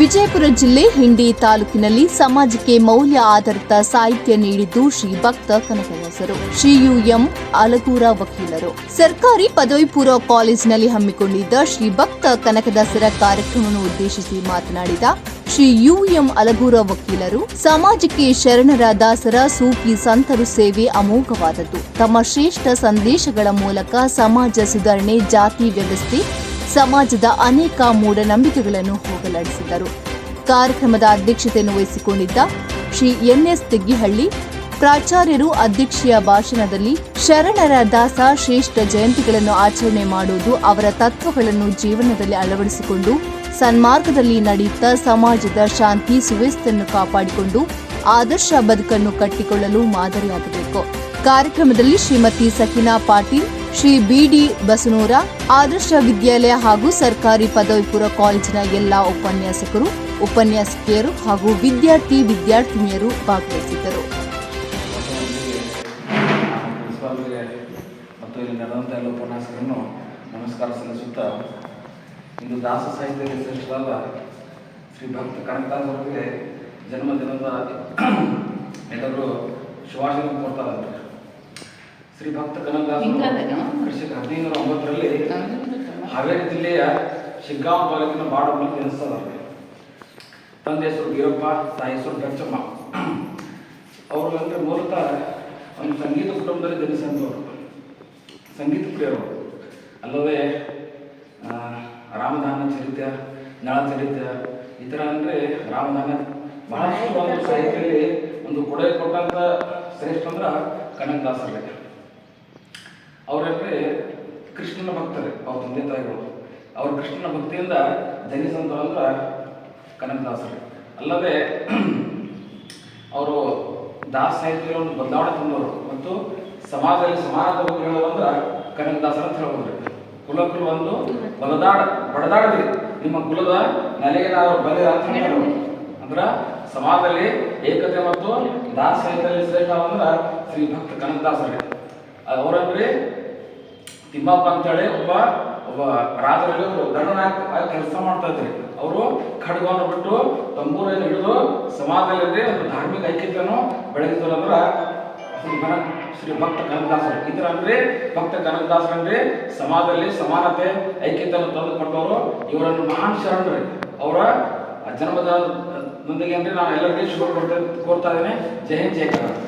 ವಿಜಯಪುರ ಜಿಲ್ಲೆ ಹಿಂಡಿ ತಾಲೂಕಿನಲ್ಲಿ ಸಮಾಜಕ್ಕೆ ಮೌಲ್ಯ ಆಧಾರಿತ ಸಾಹಿತ್ಯ ನೀಡಿದ್ದು ಶ್ರೀ ಭಕ್ತ ಕನಕದಾಸರು. ಶ್ರೀ ಯುಎಂ ಅಲಗೂರ ವಕೀಲರು. ಸರ್ಕಾರಿ ಪದವಿ ಪೂರ್ವ ಕಾಲೇಜಿನಲ್ಲಿ ಹಮ್ಮಿಕೊಂಡಿದ್ದ ಶ್ರೀ ಭಕ್ತ ಕನಕದಾಸರ ಕಾರ್ಯಕ್ರಮವನ್ನು ಉದ್ದೇಶಿಸಿ ಮಾತನಾಡಿದ ಶ್ರೀ ಯುಎಂ ಅಲಗೂರ ವಕೀಲರು, ಸಮಾಜಕ್ಕೆ ಶರಣರ ದಾಸರ ಸೂಫಿ ಸಂತರು ಸೇವೆ ಅಮೋಘವಾದದ್ದು. ತಮ್ಮ ಶ್ರೇಷ್ಠ ಸಂದೇಶಗಳ ಮೂಲಕ ಸಮಾಜ ಸುಧಾರಣೆ, ಜಾತಿ ವ್ಯವಸ್ಥೆ ಸಮಾಜದ ಅನೇಕ ಮೂಢನಂಬಿಕೆಗಳನ್ನು ಹೋಗಲಾಡಿಸಿದರು ಕಾರ್ಯಕ್ರಮದ ಅಧ್ಯಕ್ಷತೆಯನ್ನು ವಹಿಸಿಕೊಂಡಿದ್ದ ಶ್ರೀ ಎನ್ಎಸ್ ತೆಗ್ಗಿಹಳ್ಳಿ, ಪ್ರಾಚಾರ್ಯರು ಅಧ್ಯಕ್ಷೀಯ ಭಾಷಣದಲ್ಲಿ ಶರಣರ ದಾಸ ಶ್ರೇಷ್ಠ ಜಯಂತಿಗಳನ್ನು ಆಚರಣೆ ಮಾಡುವುದು ಅವರ ತತ್ವಗಳನ್ನು ಜೀವನದಲ್ಲಿ ಅಳವಡಿಸಿಕೊಂಡು, ಸನ್ಮಾರ್ಗದಲ್ಲಿ ನಡೆಯುತ್ತಾ ಸಮಾಜದ ಶಾಂತಿ, ಸುವ್ಯವಸ್ಥೆಯನ್ನು ಕಾಪಾಡಿಕೊಂಡು ಆದರ್ಶ ಬದುಕನ್ನು ಕಟ್ಟಿಕೊಳ್ಳಲು ಮಾದರಿಯಾಗಬೇಕು. ಕಾರ್ಯಕ್ರಮದಲ್ಲಿ ಶ್ರೀಮತಿ ಸಕಿನಾ ಪಾಟೀಲ್ ಶ್ರೀ ಬಿಡಿ ಬಸನೂರ, ಆದರ್ಶ ವಿದ್ಯಾಲಯ ಹಾಗೂ ಸರ್ಕಾರಿ ಪದವಿ ಪೂರ್ವ ಕಾಲೇಜಿನ ಎಲ್ಲಾ ಉಪನ್ಯಾಸಕರು, ಉಪನ್ಯಾಸಕಿಯರು ಹಾಗೂ ವಿದ್ಯಾರ್ಥಿ ವಿದ್ಯಾರ್ಥಿನಿಯರು ಭಾಗವಹಿಸಿದ್ದರು. ಮತ್ತು ಇಲ್ಲಿ ನಡೆದಂಥ ಎಲ್ಲ ಉಪನ್ಯಾಸಗಳನ್ನು ನಮಸ್ಕಾರ ಸಲ್ಲಿಸುತ್ತಾ, ಇಂದು ದಾಸ ಸಾಹಿತ್ಯದಲ್ಲಿ ಶ್ರೇಷ್ಠರಾದ ಶ್ರೀ ಭಕ್ತ ಕನಕದಾಸ್ ಅವರಿಗೆ ಜನ್ಮದಿನದ ಎಲ್ಲರೂ ಶುಭಾಶಯ ಕೊಡ್ತಾರೆ ಶ್ರೀ ಭಕ್ತ ಕನಕದಾಸ ಕೃಷಿಕ ಹದಿನೈದು ಒಂಬತ್ತರಲ್ಲಿ ಹಾವೇರಿ ಜಿಲ್ಲೆಯ ಶಿಗ್ಗಾಂವ್ ತಾಲೂಕಿನ ಬಾಡಮಲ್ಲಿ ಜನಿಸ್ತದ್ದಾರೆ ತಂದೆ ಹೆಸರು ವೀರಪ್ಪ ತಾಯಿ ಹೆಸರು ಬೆಚ್ಚಮ್ಮ. ಅವರು ಅಂದರೆ ಮೂಲತಃ ಒಂದು ಸಂಗೀತ ಕುಟುಂಬದಲ್ಲಿ ಜನಿಸಿದವರು. ಸಂಗೀತ ಪ್ರಿಯರು. ಅಲ್ಲವೇ ರಾಮದಾನ ಚರಿತ್ಯ ನಳ ಚರಿತ್ಯ ಈ ಥರ ಅಂದರೆ ರಾಮದಾನ ಬಹಳಷ್ಟು ಒಂದು ಸಾಹಿತ್ಯದಲ್ಲಿ ಒಂದು ಕೊಡುಗೆ ಕೊಟ್ಟಂಥ ಶ್ರೇಷ್ಠ ಅಂದ್ರೆ ಕನಕದಾಸರಿಗೆ ಅವರಲ್ಲಿ ಕೃಷ್ಣನ ಭಕ್ತರೆ, ಅವ್ರ ತಂದೆ ತಾಯಿಗಳು. ಅವ್ರ ಕೃಷ್ಣನ ಭಕ್ತಿಯಿಂದ ಜನಿಸಂತರು ಅಂದ್ರೆ ಕನಕದಾಸರು. ಅಲ್ಲದೆ ಅವರು ದಾಸ ಸಾಹಿತ್ಯದಲ್ಲಿ ಒಂದು ಬದಲಾವಣೆ ತಂದವರು ಮತ್ತು ಸಮಾಜದಲ್ಲಿ ಸಮಾನದ ಬಗ್ಗೆ ಹೇಳೋದಂದ್ರೆ ಕನಕದಾಸರ ಅಂತ ಹೇಳ್ಬೋದು. ಕುಲ ಕುಲ ಒಂದು ಬಲದಾಡ ಬಡದಾಡದ್ರಿ ನಿಮ್ಮ ಕುಲದ ನೆಲೆಗೆ ನಾವು ಬಲೆ ಅಂತ ಹೇಳ್ಬೋದು ಅಂದ್ರ ಸಮಾಜದಲ್ಲಿ ಏಕತೆ ಮತ್ತು ದಾಸ ಸಾಹಿತ್ಯದಲ್ಲಿ ಶ್ರೇಷ್ಠ ಅಂದ್ರೆ ಶ್ರೀ ಭಕ್ತ ಕನಕದಾಸರೇ. ಅವರಂದ್ರೆ ತಿಮ್ಮಪ್ಪ ಅಂತೇಳಿ ಒಬ್ಬ ಒಬ್ಬ ರಾಜರಲ್ಲಿ ದಂಡನಾಯಕ ಕೆಲಸ ಮಾಡ್ತಾ ಇದ್ರಿ. ಅವರು ಖಡ್ಗವನ್ನು ಬಿಟ್ಟು ತಂಬೂರನ್ನು ಹಿಡಿದು ಸಮಾಜದಲ್ಲಿ ಒಂದು ಧಾರ್ಮಿಕ ಐಕ್ಯತೆಯನ್ನು ಬೆಳೆಸಿದ್ರು ಅಂದ್ರೆ ಶ್ರೀ ಶ್ರೀ ಭಕ್ತ ಕನಕದಾಸರು. ಥರ ಅಂದ್ರೆ ಭಕ್ತ ಕನಕದಾಸರು ಅಂದ್ರೆ ಸಮಾಜದಲ್ಲಿ ಸಮಾನತೆ, ಐಕ್ಯತೆಯನ್ನು ತಂದು ಕೊಟ್ಟವರು ಇವರನ್ನು ಮಹಾನ್ ಶರಣರು. ಅವರ ಜನ್ಮದ, ನೊಂದಿಗೆ ಅಂದ್ರೆ ನಾನು ಎಲ್ಲರಿಗೂ ಶುಭ ಕೊಡ್ತಾ ಕೋರ್ತಾ ಇದ್ದೇನೆ. ಜೈ ಹಿಂದ್, ಜೈ ಕರ್ನಾಟಕ